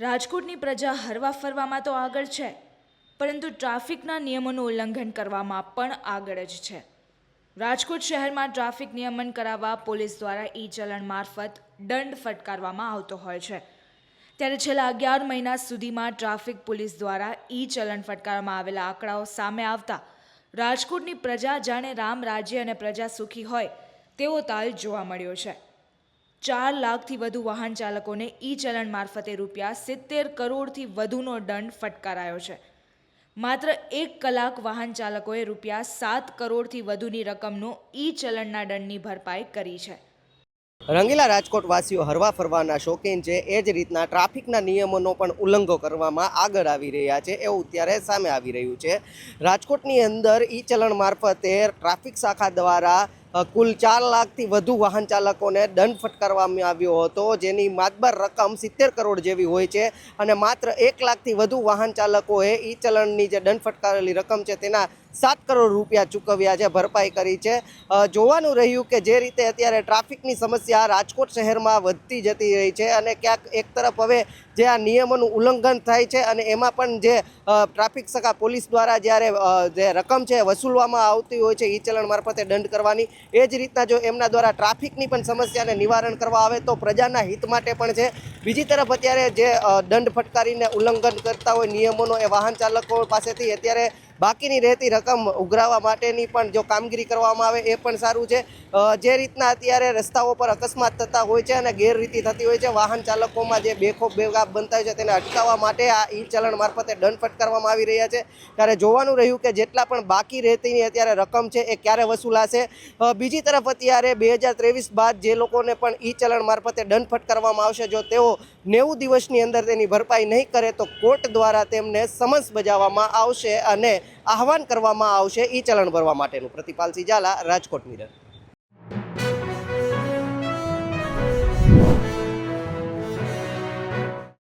રાજકોટની પ્રજા હરવા ફરવામાં તો આગળ છે, પરંતુ ટ્રાફિકના નિયમોનું ઉલ્લંઘન કરવામાં પણ આગળ જ છે. રાજકોટ શહેરમાં ટ્રાફિક નિયમન કરાવવા પોલીસ દ્વારા ઈ ચલણ મારફત દંડ ફટકારવામાં આવતો હોય છે. ત્યારે છેલ્લા અગિયાર મહિના સુધીમાં ટ્રાફિક પોલીસ દ્વારા ઈ ચલણ ફટકારવામાં આવેલા આંકડાઓ સામે આવતા રાજકોટની પ્રજા જાણે રામ રાજ્ય અને પ્રજા સુખી હોય તેવો તાલ જોવા મળ્યો છે. ચાર લાખથી વધુ વાહન ચાલકોને ઈ ચલણ મારફતે રૂપિયા સિત્તેર કરોડથી વધુનો દંડ ફટકારાયો છે. માત્ર એક કલાક વાહન ચાલકોએ રૂપિયા સાત કરોડથી વધુની રકમનો ઈ ચલણના દંડની ભરપાઈ કરી છે. રંગીલા રાજકોટ વાસીઓ હરવા ફરવાના શોખીન છે. એ જ રીતના ટ્રાફિકના નિયમોનો પણ ઉલ્લંઘો કરવામાં આગળ આવી રહ્યા છે. એવું અત્યારે સામે આવી રહ્યું છે. રાજકોટની અંદર ઈ ચલણ મારફતે ટ્રાફિક શાખા દ્વારા કુલ ચાર લાખથી વધુ વાહન ચાલકોને દંડ ફટકારવામાં આવ્યો હતો, જેની માતબર રકમ સિત્તેર કરોડ જેવી હોય છે અને માત્ર એક લાખથી વધુ વાહન ચાલકોએ ઈ ચલણની જે દંડ ફટકારેલી રકમ છે તેના સાત કરોડ રૂપિયા ચૂકવ્યા છે, ભરપાઈ કરી છે. જોવાનું રહ્યું કે જે રીતે અત્યારે ટ્રાફિકની સમસ્યા રાજકોટ શહેરમાં વધતી જતી રહી છે અને ક્યાંક એક તરફ હવે જે આ નિયમોનું ઉલ્લંઘન થાય છે અને એમાં પણ જે ટ્રાફિક સખા પોલીસ દ્વારા જ્યારે જે રકમ છે વસૂલવામાં આવતી હોય છે, ઈ ચલણ મારફતે દંડ કરવાની. એ જ રીતના જો એમના દ્વારા ટ્રાફિકની પણ સમસ્યાને નિવારણ કરવા આવે તો પ્રજાના હિત માટે પણ છે. બીજી તરફ અત્યારે જે દંડ ફટકારીને ઉલ્લંઘન કરતા હોય નિયમોનો એ વાહન ચાલકો પાસેથી અત્યારે બાકીની રહેતી રકમ ઉઘરાવવા માટેની પણ જો કામગીરી કરવામાં આવે એ પણ સારું છે. જે રીતના અત્યારે રસ્તાઓ પર અકસ્માત થતા હોય છે અને ગેરરીતિ થતી હોય છે, વાહન ચાલકોમાં જે બેખોફ બેગાફ બનતા હોય છે તેને અટકાવવા માટે આ ઈ ચલણ મારફતે દંડ ફટકારવામાં આવી રહ્યા છે. ત્યારે જોવાનું રહ્યું કે જેટલા પણ બાકી રહેતીની અત્યારે રકમ છે એ ક્યારે વસૂલાશે. બીજી તરફ અત્યારે બે હજાર ત્રેવીસ બાદ જે લોકોને પણ ઈ ચલણ મારફતે દંડ ફટકારવામાં આવશે, જો તેઓ નેવું દિવસની અંદર તેની ભરપાઈ નહીં કરે તો કોર્ટ દ્વારા તેમને સમન્સ બજાવવામાં આવશે અને આહવાન કરવામાં આવશે ઈ ચલણ ભરવા માટેનું. પ્રતિપાલસિંહ ઝાલા રાજકોટ મિરર.